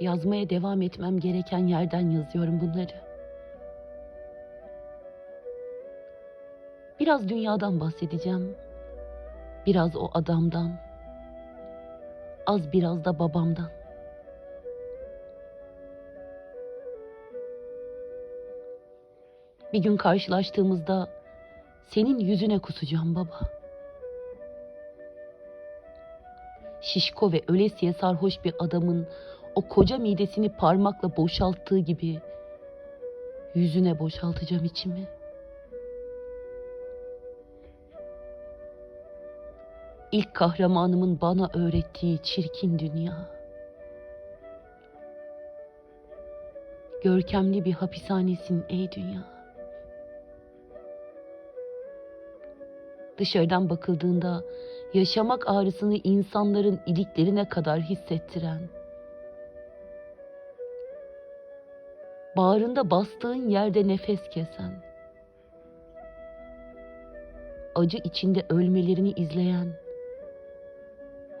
Yazmaya devam etmem gereken yerden yazıyorum bunları. Biraz dünyadan bahsedeceğim. Biraz o adamdan. Az biraz da babamdan. Bir gün karşılaştığımızda senin yüzüne kusacağım baba. Şişko ve ölesiye sarhoş bir adamın o koca midesini parmakla boşalttığı gibi yüzüne boşaltacağım içimi. İlk kahramanımın bana öğrettiği çirkin dünya. Görkemli bir hapishanesin ey dünya. Dışarıdan bakıldığında yaşamak ağrısını insanların iliklerine kadar hissettiren, bağrında bastığın yerde nefes kesen, acı içinde ölmelerini izleyen,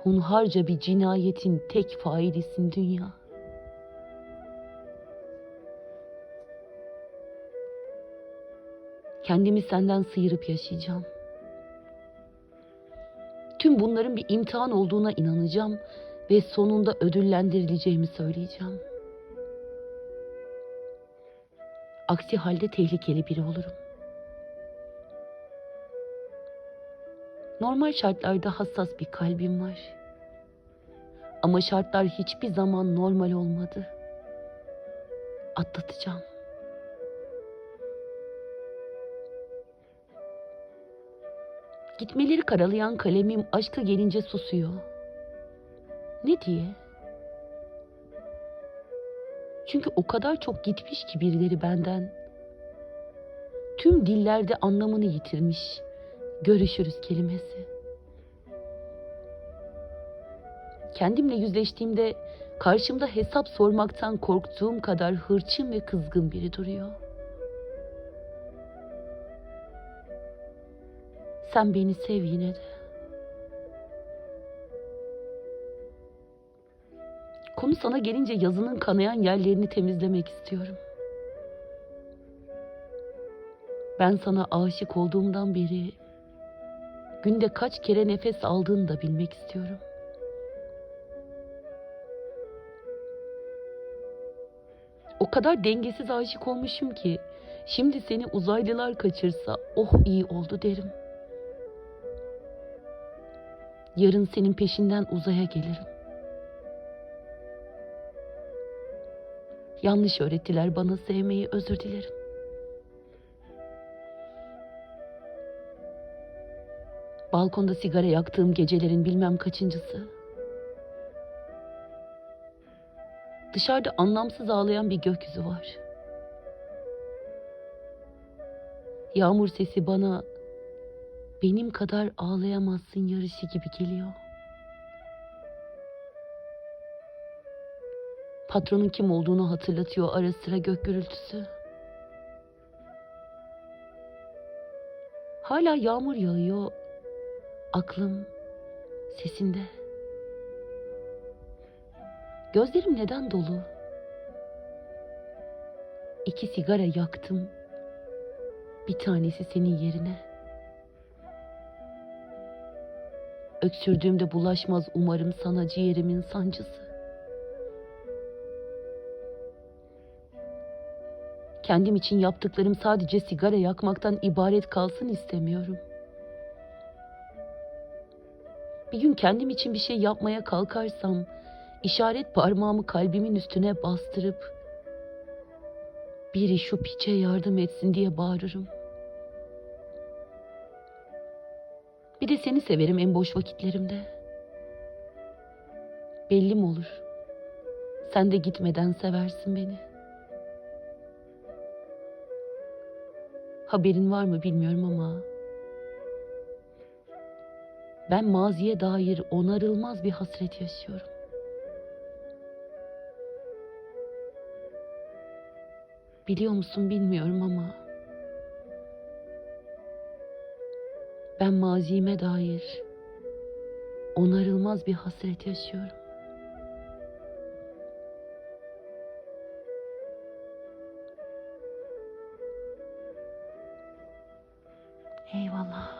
hunharca bir cinayetin tek failisin dünya. Kendimi senden sıyırıp yaşayacağım. Tüm bunların bir imtihan olduğuna inanacağım ve sonunda ödüllendirileceğimi söyleyeceğim. Aksi halde tehlikeli biri olurum. Normal şartlarda hassas bir kalbim var. Ama şartlar hiçbir zaman normal olmadı. Atlatacağım. Gitmeleri karalayan kalemim aşka gelince susuyor. Ne diye? Çünkü o kadar çok gitmiş ki birileri benden. Tüm dillerde anlamını yitirmiş. Görüşürüz kelimesi. Kendimle yüzleştiğimde karşımda hesap sormaktan korktuğum kadar hırçın ve kızgın biri duruyor. Sen beni sev yine de. Konu sana gelince yazının kanayan yerlerini temizlemek istiyorum. Ben sana aşık olduğumdan beri günde kaç kere nefes aldığını da bilmek istiyorum. O kadar dengesiz aşık olmuşum ki şimdi seni uzaylılar kaçırsa oh iyi oldu derim. Yarın senin peşinden uzaya gelirim. Yanlış öğrettiler bana sevmeyi, özür dilerim. Balkonda sigara yaktığım gecelerin bilmem kaçıncısı. Dışarıda anlamsız ağlayan bir gökyüzü var. Yağmur sesi bana benim kadar ağlayamazsın yarışı gibi geliyor. Patronun kim olduğunu hatırlatıyor ara sıra gök gürültüsü. Hala yağmur yağıyor. Aklım sesinde. Gözlerim neden dolu? İki sigara yaktım. Bir tanesi senin yerine. Öksürdüğümde bulaşmaz umarım sana ciğerimin sancısı. Kendim için yaptıklarım sadece sigara yakmaktan ibaret kalsın istemiyorum. Bir gün kendim için bir şey yapmaya kalkarsam, işaret parmağımı kalbimin üstüne bastırıp biri şu piçe yardım etsin diye bağırırım. Bir de seni severim en boş vakitlerimde. Belli mi olur? Sen de gitmeden seversin beni. Haberin var mı bilmiyorum ama ben maziye dair onarılmaz bir hasret yaşıyorum. Biliyor musun bilmiyorum ama ben mazime dair onarılmaz bir hasret yaşıyorum. 平和な